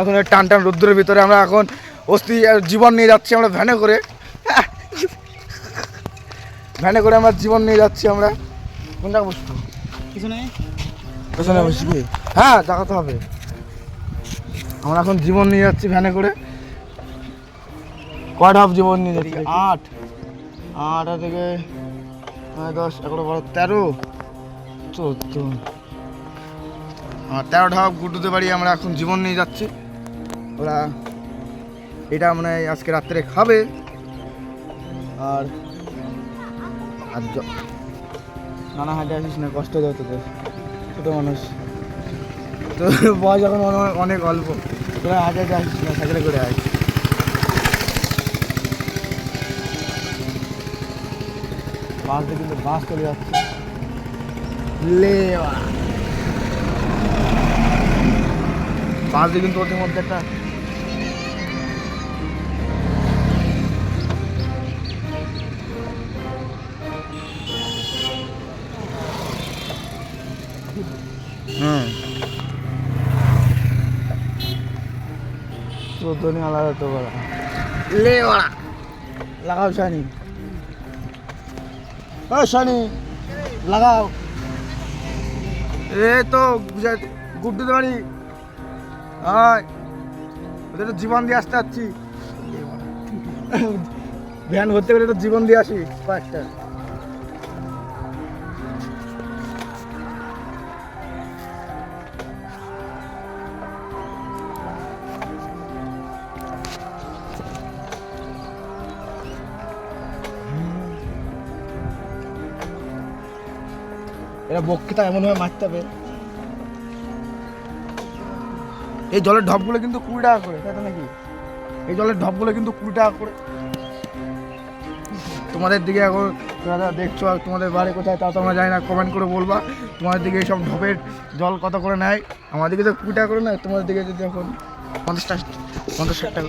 এখন টান টান রোদ্দুরের ভিতরে আমরা এখন অস্থি আর জীবন নিয়ে যাচ্ছি আমরা ভ্যানে করে। ভ্যানে করে আমরা জীবন নিয়ে যাচ্ছি আমরা। কোন জায়গায় বসবো? পেছনে? বসবি? হ্যাঁ দেখাতে হবে। আমরা এখন জীবন নিয়ে যাচ্ছি ভ্যানে করে। কয়টা হাফ জীবন নিয়ে যাচ্ছি? আট। আট থেকে দশ এগারো বারো তেরো। চোদ্দ তেরো ঢাপ গুড্ডুতে বাড়ি আমরা এখন জীবন নিয়ে যাচ্ছি। ওরা এটা মানে আজকে রাত্রে খাবে। আর আর নানা হাঁটে আসিস না, কষ্ট দেয় তোদের। ছোটো মানুষ। তো বয়স এখন অনেক- অল্প। তোরা হাঁটে আসিস না, সাইকেলে করে আয়। বাস দিয়ে কিন্তু বাস চলে যাচ্ছে। লে বাড়া। বাস দিয়ে কিন্তু ওদের মধ্যে একটা হুম। চোদ্দনি আলাদা তো লে ওরা লাগাও শানি। ও শানি লাগাও। এ তো গুড্ডু বাড়ি হ্যাঁ ওদের জীবন দিয়ে আসতে যাচ্ছি ভ্যান ভর্তি করে তো জীবন দিয়ে আসি। কয়েকটা এরা বক্তৃতা এমনভাবে মারতে হবে। এই জলের ঢপগুলো কিন্তু কুড়ি টাকা করে, তাই তো নাকি? এই জলের ঢপগুলো কিন্তু কুড়ি টাকা করে। তোমাদের দিকে এখন যারা দেখছ আর তোমাদের বাড়ি কোথায় তা তোমরা জানি না কমেন্ট করে বলবা। তোমাদের দিকে এইসব ঢপের জল কত করে নেয়? আমাদের দিকে তো কুড়ি টাকা করে নেয়, তোমাদের দিকে যদি এখন পঞ্চাশ টাকা পঞ্চাশ টাকা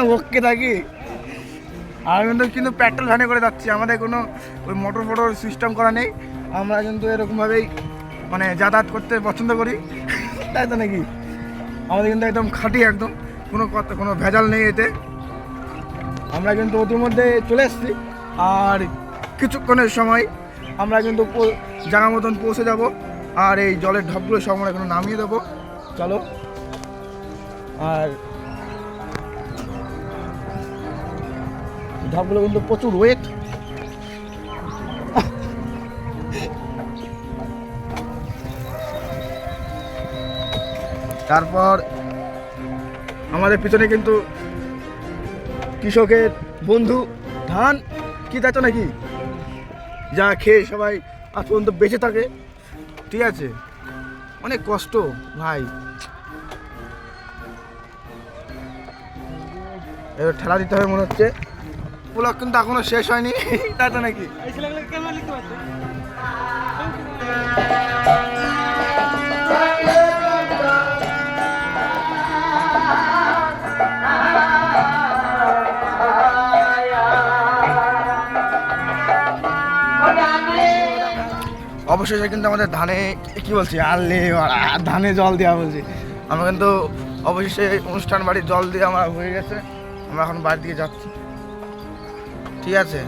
ওকে থাকি আর কিন্তু কিন্তু পেট্রোল ভ্যানে করে যাচ্ছি। আমাদের কোনো ওই মোটর ফোটর সিস্টেম করা নেই। আমরা কিন্তু এরকমভাবেই মানে যাতায়াত করতে পছন্দ করি। তাই তো নাকি? আমাদের কিন্তু একদম খাঁটি একদম। কোনো কথা কোনো ভেজাল নেই এতে। আমরা কিন্তু ইতিমধ্যে চলে এসেছি। আর কিছুক্ষণের সময় আমরা কিন্তু জায়গা মতন পৌঁছে যাব। আর এই জলের ঢপগুলো সব আমরা এখন নামিয়ে দেবো। চলো। আর ঢপগুলো কিন্তু প্রচুর ওয়েট তারপর আমাদের পিছনে কিন্তু কৃষকের বন্ধু ধান, কি দেখো নাকি? যা খেয়ে সবাই আজ পর্যন্ত বেঁচে থাকে। ঠিক আছে? অনেক কষ্ট, ভাই। এবার ঠেলা দিতে হবে মনে হচ্ছে। ব্লগ কিন্তু এখনও শেষ হয়নি। তাই তো নাকি? অবশেষে কিন্তু আমাদের ধানে কি বলছি আনলে ধানে জল দেওয়া বলছি। আমরা কিন্তু অবশেষে অনুষ্ঠান বাড়ির জল দিয়ে আমরা হয়ে গেছে। আমরা এখন বাড়ির দিকে যাচ্ছি। ঠিক আছে।